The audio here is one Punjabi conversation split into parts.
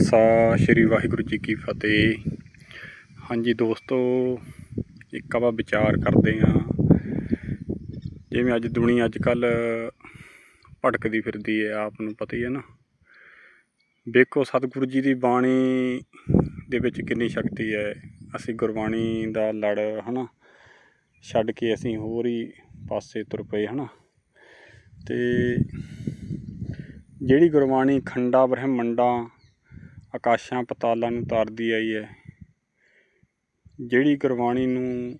ਸਾ ਸ਼੍ਰੀ ਵਾਹਿਗੁਰੂ ਜੀ ਕੀ ਫਤਿਹ। ਹਾਂਜੀ ਦੋਸਤੋ, ਇੱਕ ਆਪਾਂ ਵਿਚਾਰ ਕਰਦੇ ਹਾਂ। ਜਿਵੇਂ ਅੱਜ ਦੁਨੀਆ ਅੱਜ ਕੱਲ ਭਟਕਦੀ ਫਿਰਦੀ ਹੈ, ਆਪ ਨੂੰ ਪਤਾ ਹੀ ਹੈ ਨਾ। ਵੇਖੋ ਸਤਿਗੁਰੂ ਜੀ ਦੀ ਬਾਣੀ ਦੇ ਵਿੱਚ ਕਿੰਨੀ ਸ਼ਕਤੀ ਹੈ। ਅਸੀਂ ਗੁਰਬਾਣੀ ਦਾ ਲੜ, ਹਨਾ, ਛੱਡ ਕੇ ਅਸੀਂ ਹੋਰ ਹੀ ਪਾਸੇ ਤੁਰ ਪਏ, ਹਨਾ। ਤੇ ਜਿਹੜੀ ਗੁਰਬਾਣੀ ਖੰਡਾ ਬ੍ਰਹਮੰਡਾਂ ਆਕਾਸ਼ਾਂ ਪਤਾਲਾਂ ਨੂੰ ਤਾਰਦੀ ਆਈ ਹੈ। ਜਿਹੜੀ ਗੁਰਬਾਣੀ ਨੂੰ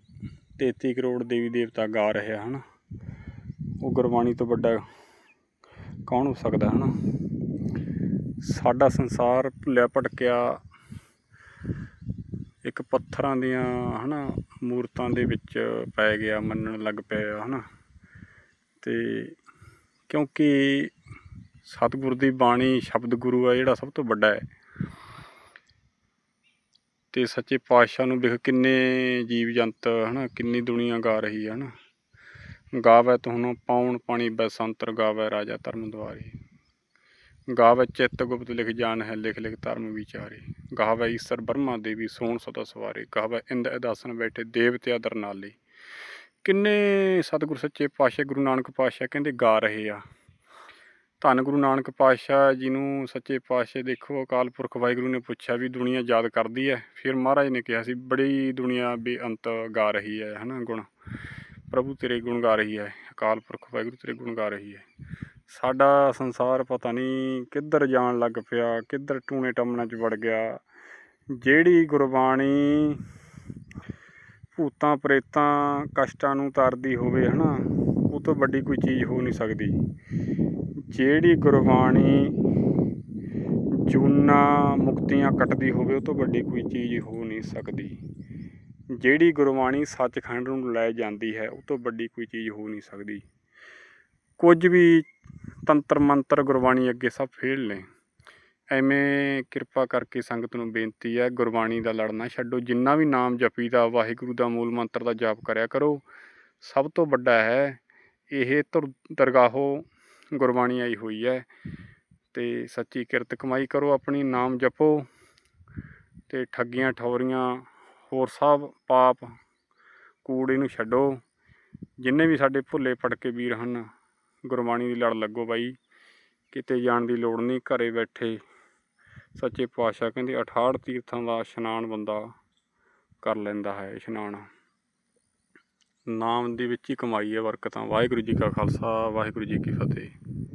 33 ਕਰੋੜ ਦੇਵੀ ਦੇਵਤਾ ਗਾ ਰਹੇ ਹਨ, ਉਹ ਗੁਰਬਾਣੀ ਤੋਂ ਵੱਡਾ ਕੌਣ ਹੋ ਸਕਦਾ ਹੈ ਨਾ ਸਾਡਾ ਸੰਸਾਰ ਭੁੱਲਿਆ ਭਟਕਿਆ ਇੱਕ ਪੱਥਰਾਂ ਦੀਆਂ, ਹਨਾ, ਮੂਰਤਾਂ ਦੇ ਵਿੱਚ ਪੈ ਗਿਆ, ਮੰਨਣ ਲੱਗ ਪਿਆ, ਹਨਾ? ਤੇ ਕਿਉਂਕਿ ਸਤਿਗੁਰ ਦੀ ਬਾਣੀ ਸ਼ਬਦ ਗੁਰੂ ਆ, ਜਿਹੜਾ ਸਭ ਤੋਂ ਵੱਡਾ ਹੈ। ਤੇ ਸੱਚੇ ਪਾਤਸ਼ਾਹ ਨੂੰ ਵਿਖ ਕਿੰਨੇ ਜੀਵ ਜੰਤ, ਹਨਾ, ਕਿੰਨੀ ਦੁਨੀਆ ਗਾ ਰਹੀ ਹੈ, ਹਨਾ। ਗਾਵੇ ਤੁਹਾਨੂੰ ਪਾਉਣ ਪਾਣੀ ਬਸੰਤਰ ਗਾਵੇ ਰਾਜਾ ਧਰਮ ਦੁਆਰੀ। ਗਾਵੇ ਚਿੱਤ ਗੁਪਤ ਲਿਖ ਜਾਣ ਹੈ, ਲਿਖ ਲਿਖ ਧਰਮ ਵਿਚਾਰੇ। ਗਾਵੇ ਈਸ਼ਰ ਬਰਮਾ ਦੇਵੀ ਸੋਣ ਸਦਾ ਸਵਾਰੇ। ਗਾਵੇ ਇੰਦ ਅਦਾਸਨ ਬੈਠੇ ਦੇਵਤੇ ਅਦਰ ਨਾਲੇ। ਕਿੰਨੇ ਸਤਿਗੁਰ ਸੱਚੇ ਪਾਤਸ਼ਾਹ, ਗੁਰੂ ਨਾਨਕ ਪਾਤਸ਼ਾਹ ਕਹਿੰਦੇ ਗਾ ਰਹੇ ਆ। ਧੰਨ ਗੁਰੂ ਨਾਨਕ ਪਾਤਸ਼ਾਹ ਜੀ ਨੂੰ ਸੱਚੇ ਪਾਤਸ਼ਾਹ ਦੇਖੋ, ਅਕਾਲ ਪੁਰਖ ਵਾਹਿਗੁਰੂ ਨੇ ਪੁੱਛਿਆ ਵੀ ਦੁਨੀਆ ਯਾਦ ਕਰਦੀ ਹੈ। ਫਿਰ ਮਹਾਰਾਜ ਨੇ ਕਿਹਾ ਸੀ, ਬੜੀ ਦੁਨੀਆ ਬੇਅੰਤ ਗਾ ਰਹੀ ਹੈ, ਹਨਾ ਗੁਣ? ਪ੍ਰਭੂ ਤੇਰੇ ਗੁਣ ਗਾ ਰਹੀ ਹੈ, ਅਕਾਲ ਪੁਰਖ ਵਾਹਿਗੁਰੂ ਤੇਰੇ ਗੁਣ ਗਾ ਰਹੀ ਹੈ। ਸਾਡਾ ਸੰਸਾਰ ਪਤਾ ਨਹੀਂ ਕਿੱਧਰ ਜਾਣ ਲੱਗ ਪਿਆ, ਕਿੱਧਰ ਟੂਣੇ ਟੰਮਣਾ 'ਚ ਵੜ ਗਿਆ। ਜਿਹੜੀ ਗੁਰਬਾਣੀ ਭੂਤਾਂ, ਪ੍ਰੇਤਾਂ, ਕਸ਼ਟਾਂ ਨੂੰ ਤਾਰਦੀ ਹੋਵੇ, ਹਨਾ, ਉਹ ਤੋਂ ਵੱਡੀ ਕੋਈ ਚੀਜ਼ ਹੋ ਨਹੀਂ ਸਕਦੀ। ਜਿਹੜੀ ਗੁਰਬਾਣੀ ਜੂਨਾ ਮੁਕਤੀਆਂ ਕੱਟਦੀ ਹੋਵੇ, ਉਹ ਤੋਂ ਵੱਡੀ ਕੋਈ ਚੀਜ਼ ਹੋ ਨਹੀਂ ਸਕਦੀ। ਜਿਹੜੀ ਗੁਰਬਾਣੀ ਸੱਚਖੰਡ ਨੂੰ ਲੈ ਜਾਂਦੀ ਹੈ, ਉਹ ਤੋਂ ਵੱਡੀ ਕੋਈ ਚੀਜ਼ ਹੋ ਨਹੀਂ ਸਕਦੀ। ਕੁਝ ਵੀ ਤੰਤਰ ਮੰਤਰ ਗੁਰਬਾਣੀ ਅੱਗੇ ਸਭ ਫੇਲ ਨੇ। ਐਵੇਂ ਕਿਰਪਾ ਕਰਕੇ ਸੰਗਤ ਨੂੰ ਬੇਨਤੀ ਹੈ, ਗੁਰਬਾਣੀ ਦਾ ਲੜਨਾ ਛੱਡੋ। ਜਿੰਨਾ ਵੀ ਨਾਮ ਜਪੀਦਾ, ਵਾਹਿਗੁਰੂ ਦਾ ਮੂਲ ਮੰਤਰ ਦਾ ਜਾਪ ਕਰਿਆ ਕਰੋ, ਸਭ ਤੋਂ ਵੱਡਾ ਹੈ, ਇਹ ਧੁਰ ਦਰਗਾਹੋਂ ਗੁਰਬਾਣੀ ਆਈ ਹੋਈ ਹੈ ਤੇ ਸੱਚੀ ਕਿਰਤ ਕਮਾਈ ਕਰੋ, ਆਪਣੀ ਨਾਮ ਜਪੋ ਤੇ ਠੱਗੀਆਂ, ਠੌਰੀਆਂ, ਹੋਰ ਸਭ ਪਾਪ ਕੂੜੇ ਨੂੰ ਛੱਡੋ। ਜਿੰਨੇ ਵੀ ਸਾਡੇ ਭੁੱਲੇ ਫੜਕੇ ਵੀਰ ਹਨ, ਗੁਰਬਾਣੀ ਦੀ ਲੜ ਲੱਗੋ ਬਾਈ, ਕਿਤੇ ਜਾਣ ਦੀ ਲੋੜ ਨਹੀਂ, ਘਰੇ ਬੈਠੇ। ਸੱਚੇ ਪਾਤਸ਼ਾਹ ਕਹਿੰਦੇ 68 ਤੀਰਥਾਂ ਦਾ ਇਸ਼ਨਾਨ ਬੰਦਾ ਕਰ ਲੈਂਦਾ ਹੈ, ਇਸ਼ਨਾਨ। ਨਾਮ ਦੇ ਵਿੱਚ ਹੀ ਕਮਾਈ ਹੈ ਬਰਕਤਾਂ ਵਾਹਿਗੁਰੂ ਜੀ ਕਾ ਖਾਲਸਾ, ਵਾਹਿਗੁਰੂ ਜੀ ਕੀ ਫਤਿਹ।